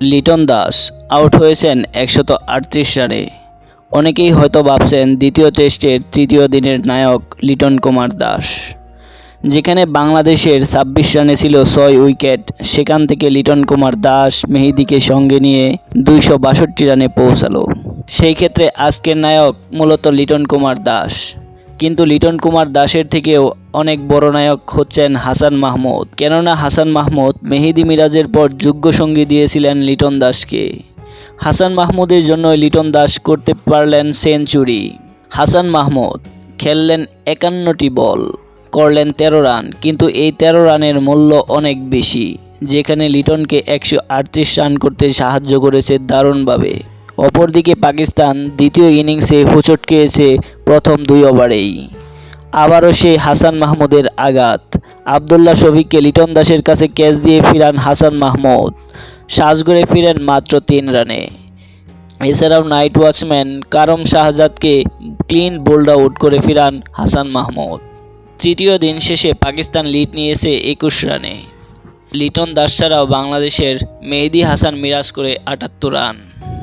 Liton Das out হয়েছেন একশত আটত্রিশ রানে। অনেকেই হয়তো ভাবছেন দ্বিতীয় টেস্টের তৃতীয় দিনের নায়ক লিটন কুমার দাস। যেখানে বাংলাদেশের ছাব্বিশ রানে ছিল ছয় উইকেট, সেখান থেকে লিটন কুমার দাস মেহেদিকে সঙ্গে নিয়ে দুইশো বাষট্টি রানে পৌঁছালো। সেই ক্ষেত্রে আজকের নায়ক মূলত লিটন কুমার দাস। কিন্তু লিটন কুমার দাসের থেকেও অনেক বড় নায়ক হচ্ছেন হাসান মাহমুদ। কেননা হাসান মাহমুদ মেহেদি মিরাজের পর যোগ্য সঙ্গী দিয়েছিলেন লিটন দাসকে। হাসান মাহমুদের জন্য লিটন দাস করতে পারলেন সেঞ্চুরি। হাসান মাহমুদ খেললেন একান্নটি বল, করলেন তেরো রান, কিন্তু এই তেরো রানের মূল্য অনেক বেশি, যেখানে লিটনকে একশো আটত্রিশ রান করতে সাহায্য করেছে দারুণভাবে। অপরদিকে পাকিস্তান দ্বিতীয় ইনিংসে হোঁচট খেয়েছে প্রথম দুই ওভারেই। আবারও সেই হাসান মাহমুদের আঘাত। আবদুল্লাহ শফিককে লিটন দাসের কাছে ক্যাচ দিয়ে ফিরান হাসান মাহমুদ। সাজগড়ে ফিরেন মাত্র তিন রানে। এছাড়াও নাইট ওয়াচম্যান কারম শাহজাদকে ক্লিন বোল্ড আউট করে ফিরান হাসান মাহমুদ। তৃতীয় দিন শেষে পাকিস্তান লিড নিয়েছে একুশ রানে। লিটন দাস ছাড়াও বাংলাদেশের মেহেদি হাসান মিরাজ করে আটাত্তর রান।